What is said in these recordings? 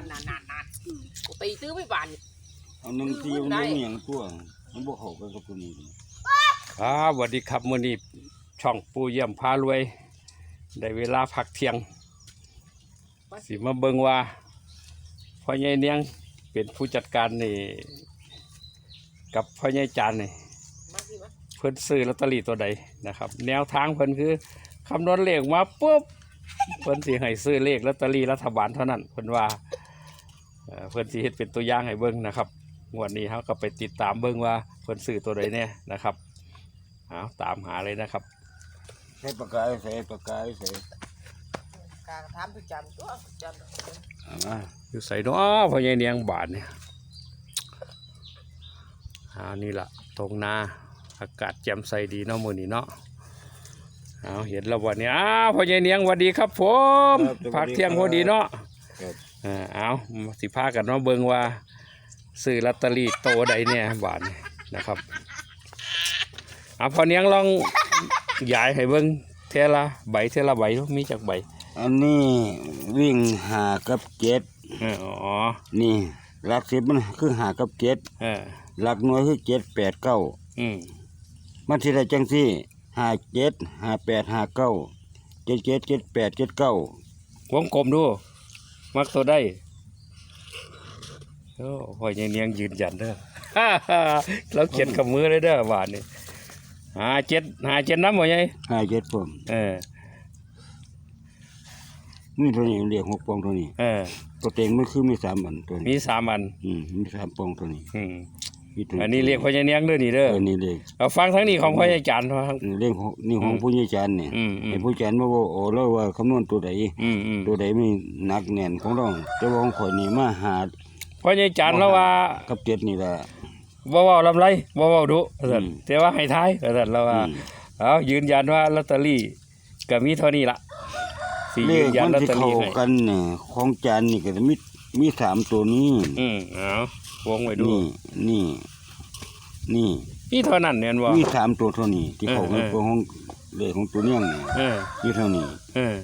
านนานนานนานกูตีตื้อไม่บานเอาหนึ่งทีมันบ่มีหยังตัวมันบ่เข้ากันกับตัวนี้ครับสวัสดีครับมื้อนี้ช่องปูเยี่ยมพารวย ได้เวลาพักเที่ยง สิมาเบิ่งว่าพ่อใหญ่เนียงเป็นผู้จัดการนี่ กับพ่อใหญ่จานนี่มาสิมาเพิ่นซื้อลอตเตอรี่ตัวใดนะครับ แนวทางเพิ่นคือคำนวณเลขมาปุ๊บเพิ่นสิให้ซื้อเลขลอตเตอรี่รัฐบาลเท่านั้นเพิ่นว่า เอ่อเพิ่นสิเฮ็ดเป็นตัวอย่างให้เบิ่งนะครับงวดนี้เฮาก็ไปติดตามเบิ่งว่าเพิ่นซื้อตัวใดแน่นะครับเอาตามหาเลยนะครับใส่ปากกาใส่ปากกาใส่กางทำประจำตัวประจำเอามาอยู่ใส่เนาะพ่อใหญ่เนียงบาทเนี่ยเอานี่ล่ะตรงนาอากาศแจ่มใสดีเนาะมื้อนี้เนาะเอาเห็นแล้ววันนี้อ้าวพ่อใหญ่เนียงสวัสดีครับผมพักเที่ยงพอดีเนาะครับ เออเอาสิพากันเนาะเบิ่งว่าซื้อลอตเตอรี่โตใดเนี่ยบาทนี่นะครับเอาพอเนียงลองย้ายให้เบิ่งเทละใบเทละใบมีจักใบ อันนี้วิ่งหากับเจ็ดเอออ๋อ นี่หลักสิบมันคือหากับเจ็ดเออหลักหน่วยคือเจ็ดแปดเก้าอืมมันสิได้จังซี่ห้าเจ็ดห้าแปดห้าเก้าเจ็ดเจ็ดเจ็ดแปดเจ็ดเก้าวงกลมดู มักตัวได้โอ้พ่อยังเนียงยืนยันเด้อเราเขียนกับมือเลยเด้อบาทนี่หาเจ็ดหาเจ็ดน้ำบ่ยัยห้าเจ็ดผมเออมีตัวนี้เรียกหกปองตัวนี้เออตัวเต็งมันคือมีสามอันตัวมีนี้สามอัน อืมมีสามปองตัวนี้ อืม มีตัวอันนี้เรียกพ่อยังเนียงเด้อนี่เด้อเออนี่เลขเอาฟังทั้งนี้ของพ่อยังจานฟังเรื่องของนี่ของผู้ใหญ่จานเนี่ยอืมอืม ไอ้ผู้ใหญ่จานมาบอกโอ้แล้วว่าคำนวณตัวใดอืมอืมตัวใดไม่หนักแน่นของเราแต่ว่าของข่อยนี่มาหาพ่อยังจานแล้วว่ากับเจ็ดนี่แหละบ่เว้าลำไรบ่เว้าดุว่าซั่นอืม แต่ว่าให้ทายว่าซั่นแล้วว่าอืมเอายืนยันว่าลอตเตอรี่ก็มีเท่านี้ละสิเลยืขนยันมันลอตที่เตอเข้ารี่ให้กันเนี่ยของจานนี่ก็จะมี มีสามตัวนี้อืมเอาวงไว้ดู นี่ นี่ นี่นี่เท่านั้นเนี่ยบ่มีสามตัวเท่านี้ ที่เข้ากันเออเออของเลขของตัวเนี้ยนี่เออมีเท่านี้เออ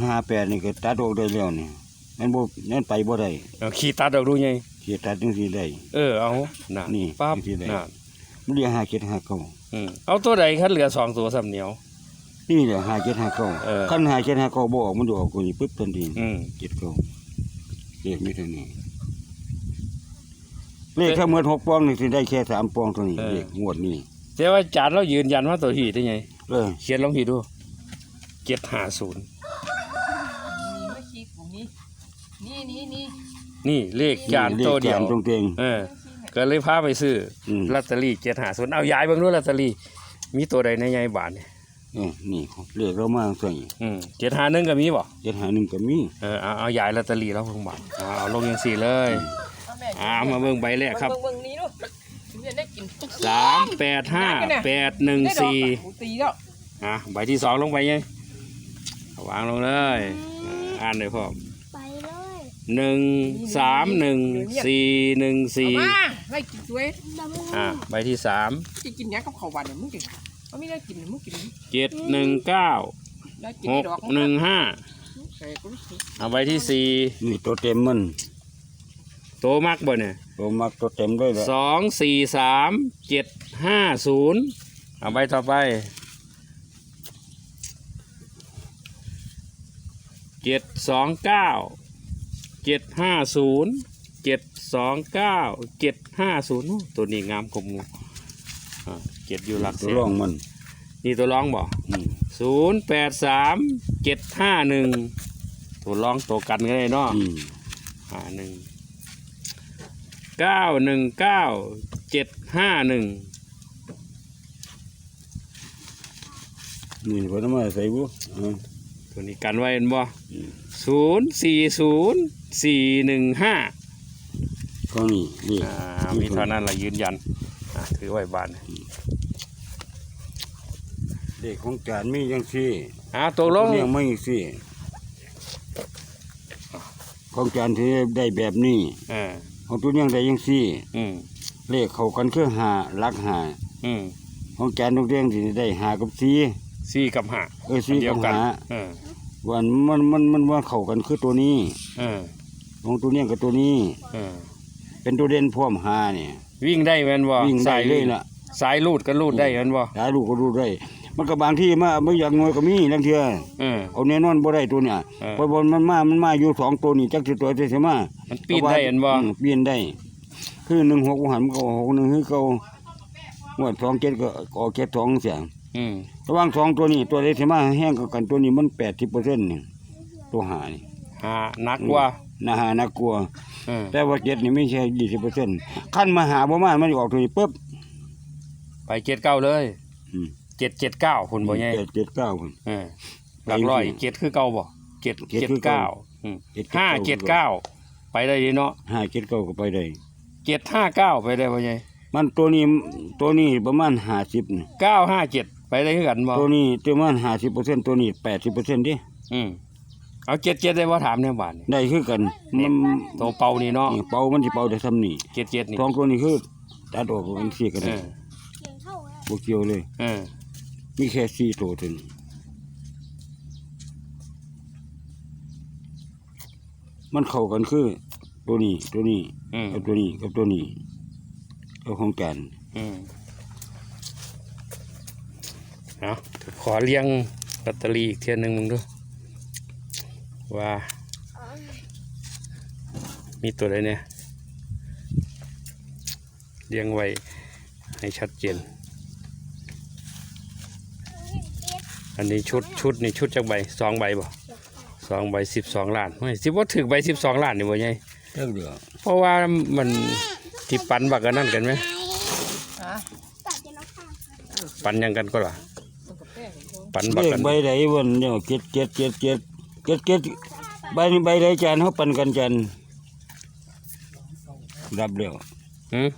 ห้าแปดนี่ก็ตัดออกได้แล้วนี่นั่นบ่นั่นไปบ่ได้เอาขี้ตัดออกดูไงสิตัดจังซี่ได้ เออเอาน่ะนี่ปั๊บที่ไหนน่ะมันเรียกห้าเจ็ดห้าเก้าอืมเอาตัวใดคันเหลือสองตัวสำเหนียว นี่แหละห้าเจ็ดห้าเก้าเออคันห้าเจ็ดห้าเก้าบ่ออกมันจะออกกูนี่ปึ๊บทันทีอืมเจ็ดเก้า เลขมีเท่านี้เลขถ้าเหมือนหกปองนี่สิได้แค่สามปองเท่านี้เลขงวดนี้แต่ว่าจานเรายืนยันว่าตัวที่ได้ไงเออเขียนลงพี่ดูเจ็ดห้าศูนย์ไม่ขี้ผมนี่นี่นี่นี่นี่เลขจานตัวเดียว ลขจานตรงเตงเออ ก็เลยพาไปซื้ออืมลอตเตอรี่เจ็ดห้าศูนย์เอาย้ายเบิ่งดูลอตเตอรี่มีตัวใดในใหญ่บาทเนี่ย เออนี่เลขเรามาใส่อืมเจ็ดห้าหนึ่งก็มีบ่เจ็ดหาหนึ่งก็มีเออเอาเอาย้ายลอตเตอรี่แล้วเพิ่งบาทเอาเอาลงยังสี่เลยเอาแม่อ่ามาเบิ่งใบแรกครับเบิ่งเบิ่งนี้ดูผมจะได้กินสามแปดห้าแปดหนึ่งได้ดอกสี่กูตีแล้วอะใบที่สองลงไปยังเอาวางลงเลยอ่าอ่านเลยพ่อไปเลยหนึ่งสามหนึ่งสี่หนึ่งเอาสี่มาให้กินด้วยดำอะใบที่สามจะกินหยังกับข้าวหวานเนี่ยมึงกิน เขาไม่ได้กินมึงกินเจ็ดหนึ่งเก้าได้กินหได้กดอกหนึ่งห้าใส่กูรู้สึกเอาใบที่สี่นี่ตัวเต็มมันโตมากบ่เนี่ยตัวมักตัวเต็มด้วยละสองสี่สามเจ็ดห้าศูนย์เอาใบต่อไปเจ็ดสองเก้าเจ็ดห้าศูนย์เจ็ดสองเก้าเจ็ดห้าศูนย์ตัวนี้งามกว่าหมูอ่า เจ็ดอยู่หลักตัวเสียร่องมันนี่ตัวร้องบ่อืมศูนย์แปดสามเจ็ดห้าหนึ่งตัวร้องตัวกันก็ได้เนาะอืมห้าหนึ่งเก้าหนึ่งเก้าเจ็ดห้าหนึ่งนี่เพนเอามาใส่บุเออ ตัวนี้กันไว้เห็นบ่อืม ศูนย์สี่ศูนย์สี่หนึ่งห้าก็นี่นี่อ่ามีเท่านั้นละยืนยันอะ ถือไว้บานเลขของจานมีจังซี่อ่าตกลงเลี้ยงไม่จังซี่ของจานที่ได้แบบนี้เออของตัวเลี้ยงได้จังซี่อืมเลขเข้ากันคือหาลักหาอืมของจานตัวเลี้ยงที่ได้หากับสี่สี่กับห้าเออสี่เดียกัวบกันหาเออวันมันมันมันว่าเข้ากันคือตัวนี้เออของตัวเนี้ยกับตัวนี้เออเป็นตัวเด่นพร้อมหาเนี่ยวิ่งได้แม่นบ่วิ่งได้สายเลยล่ะสายลูดก็ลูดได้แม่นบ่หาลูกก็รู้ได้ มันก็บางที่มาไม่อยากงวยก็มีลังเทื่อเออ เอาแน่นอนบ่ได้ตัวเนี่ยเออ เพราะบนมันมามันมาอยู่สองตัวนี่จักสิตัวจะสิมามันปีนได้แม่นบ่อืมปีนได้ คือหนึ่งหกหันมันก็หกหนึ่งคือเก่าหมวดสองเจ็ดก็ออกเจ็ดสองเสียงอืมระหว่างสองตัวนี้ตัวใดสิมาแห้งกว่ากันตัวนี้มันแปดสิบเปอร์เซ็นต์นี่ตัวหานี่หานักกว่า น่าหาน่ากลัว เออแต่ว่าเจ็ดนี่ไม่ใช่ยี่สิบเปอร์เซ็นต์ขั้นมาหาบ่มามันออกตัวนี้ปุ๊บ ไปเจ็ดเก้าเลยอืม เจ็ดเจ็ดเก้าคุณบ่ใหญ่แปดเจ็ดเก้าคนเออหลักร้อยเจ็ดคือเก้าบ่เจ็ดเจ็ดเจ็ดคือเก้าเก้าอืมห้าเจ็ดเก้าไปได้ดีเนาะห้าเจ็ดเก้าก็ไปได้ เจ็ดห้าเก้าไปได้บ่ใหญ่มันตัวนี้ตัวนี้ประมาณห้าสิบนี่เก้าห้าเจ็ดไปได้คือกันบ่ตัวนี้ประมาณห้าสิบเปอร์เซ็นต์ตัวนี้แปดสิบเปอร์เซ็นต์ดิอืม เอาเจ็ดเจ็ดได้บ่ถามเนี่ยบาทนี่ได้คือกันมันตัวเป่านี่เนาะเป่ามันสิเป่าได้ซ้ำนี่เจ็ดเจ็ดนี่สองตัวนี้คือตัดออกมันสี่กันเอได้อบ่เกี่ยวเลย เออมีแค่สี่ตัวเท่านั้นมันเข้ากันคือ ตัวนี้ตัวนี้อืมกับตัวนี้กับตัวนี้กับของกันอืมเอาขอเลี้ยงลอตเตอรี่อีกเทียหนึงมึงดูว่า มีตัวใดเนี่ยเลี้ยงไว้ให้ชัดเจน อันนี้ชุดชุดนี่ชุดจากใบสองใบบ่สองใบสิบสองล้านไม่สิว่าถึงใบสิบสองล้านนี่บ่ไงเรื่องเดียวเพราะว่ามันที่ปันบักกันนั่นกันไหมฮะปันหยังกันก็ล่ะมันกับแป้งของปันบักเลขกันใบใดวันเนี่ยเจ็ดเจ็ดเจ็ดเจ็ด เจ็ดเจ็ดใบนี้ใบใดจานเขาปันกันจานรับเร็วหืม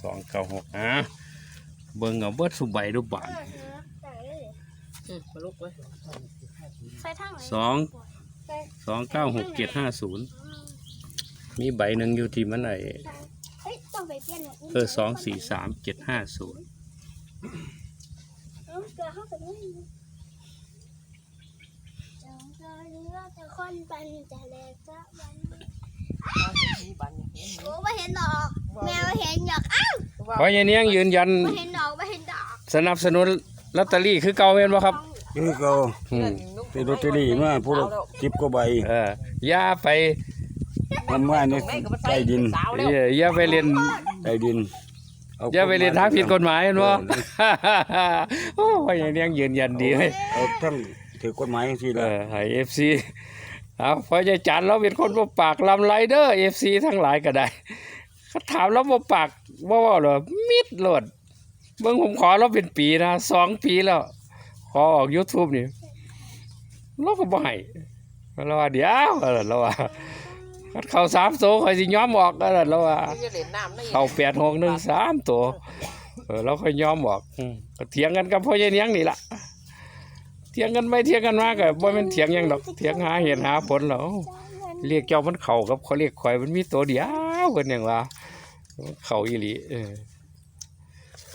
สองเก้าหกอะเบิ่งเอาเบิดสุใบรูปบาทอืมมาลุกไว้สองสองเก้าหกเจ็ดห้าศูนย์มีใบหนึ่งอยู่ที่มันไอเฮ้ยต้องไปเปลี่ยนเออสองสี่สามเจ็ดห้าศูนย์ เออเกลือเข้าไปนี่จงเจอเรือแต่คนปันจะแลกจะวันตาเป็นสีบันเห็นไหมโอ้ไม่เห็นดอก แมวเห็นดอกอ้าวเพราะอย่างนี้ยืนยันไม่เห็นดอกไม่เห็นดอก สนับสนุนลอตเตอรี่คือเก่าเห็นบ่ครับ คือเขาอืมซื้อลอตเตอรี่มาพูดสิบกว่าใบเอออย่าไปทำงานในใต้ดินสาวแล้วอย่าอย่าไปเรียนใต้ดินอย่าไปเรียนทางผิดกฎหมายเห็นบ่โอ้ยอย่างนี้ยืนยันดีเลยเอาทั้งถือกฎหมายสิเอละอให้ FC เอาเพราะจะจันเราเป็นคนบ่ปากลำไรเด้อ FC ทั้งหลายก็ได้เขาถามเราบ่ปากบ่เว้าเหรอมิดโลดเบิ่งผมขอเราเป็นปีนะสองปีแล้ว ขอออก YouTube นี่เราก็บ่ให้เราว่าเดี๋ยวเราว่าคัดเข้าสามโตข่อยสิยอมออกแล้วเราว่าจะเล่นน้ำได้เข้าแปดหกหนึ่งสามตัวเออเราค่อยยอมบอกอืมก็เถียงกันกับพ่อใหญ่เนียงนี่ล่ะ เถียงกันไปเถียงกันมาก็บ่แม่นเถียงหยังดอกเถียงหาเหตุหาผลแล้วเรียกเจ้ามันเข้ากับเขาเรียกข่อยมันมีตัวเดียวเพิ่นหยังว่ามันเข้าอีหลีเออ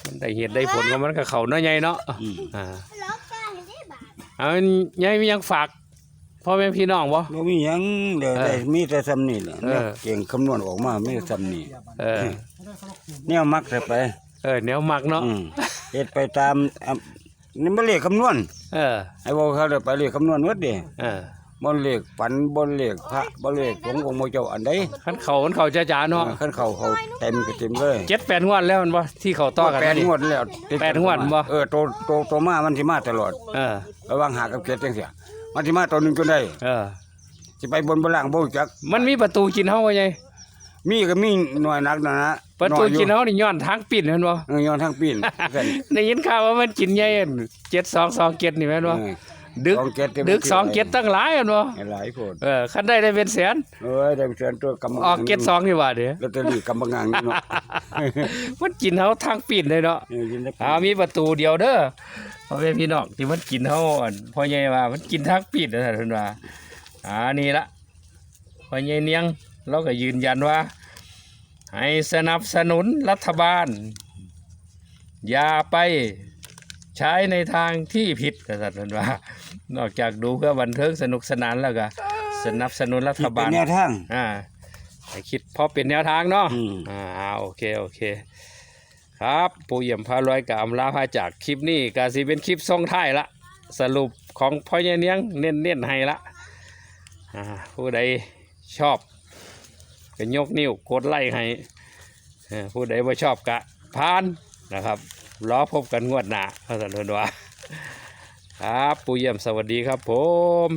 มันได้เหตุได้ผลก็มันก็เข้าเนาะใหญ่เนาะอืมอ่าล็อกกันได้บาทเอาใหญ่มีหยังฝากพ่อแม่พี่น้องบ่ บ่มีหยังเดี๋ยวเออได้มีแต่ซ้ำนี่แหละเออ เก่งคำนวณออกมาไม่ซ้ำนี่เออ แนวมักแต่ไป เออแนวมักเนาะอืมเฮ็ดไปตามอะ นี่มันเลขคำนวณเออ ไอ้บอกเขาได้ไปเลขคำนวณหมดเด้เออบ่เลขปันบ่เลขพระบ่เลขสงฆ์องค์พระเจ้าอันใดคันเข้ามันเข้าจ้าๆเนาะคันเขาเขาเต็มก็เต็มเลยเจ็ดแปดงวดแล้วมันบ่ที่เขาต่อกันแปดนี่งวดแล้วแปดงวดบ่เออโตโตโตมามันสิมาตลอดเออระวังหากับเจ็ดจังเสียมันสิมาตัวหนึงจนได้เออสิไปบนบนล่างบ่รู้จักมันมีประตูกินเฮาไว้ไง มีก็มีหน่วยนักนะนะประตูอยอยู่กินเฮานี่ย้อนทางปิดเห็นบ่เออย้อนทางปีนกันได้ยินข่าวว่ามันกินใหญ่เจ็ดสองสองเจ็ดนี่แม่นบ่เออดึกสองเจ็ดเต็มดึกสองเจ็ดตั้งหลายเห็นบ่ให้หลายโพดเออคันได้ได้เป็นแสนเอ้ยได้เชิญตัวกำออกเจ็ดสองนี่ว่าเด้ลอตเตอรี่กำบังงางนี่เนาะมันกินเฮาทางปิดเลยเนาะเออยินได้อ่ามีประตูเดียวเด้อพ่อแม่พี่น้องที่มันกินเฮาอั่นพ่อใหญ่ว่ามันกินทางปิดนั่นน่ะเพิ่นว่าอ่านี่ละพ่อใหญ่เนียง เราก็ยืนยันว่า ให้สนับสนุนรัฐบาล อย่าไปใช้ในทางที่ผิดกษัตริย์ว่า นอกจากดูเพื่อบันเทิงสนุกสนานแล้วก็สสนับสนุนรัฐที่เป็บานลแนวทาง อ่าให้คิดพอเป็นแนวทางเนาะ อืม อ่าเอาโอเค โอเค ครับปูเยี่ยมพารวยกับอำลาพาจากคลิปนี้ก็สิเป็นคลิปส่งท้ายละ สรุปของพ่อเนียงเน้นเน้นๆให้ละอ่าผู้ใดชอบ ก็ยกนิ้วกดไล่ให้ผู้ใดว่าชอบกะพานนะครับรอพบกันงวดหน้าพระสันตนวาครับ ปูเยี่ยมสวัสดีครับผม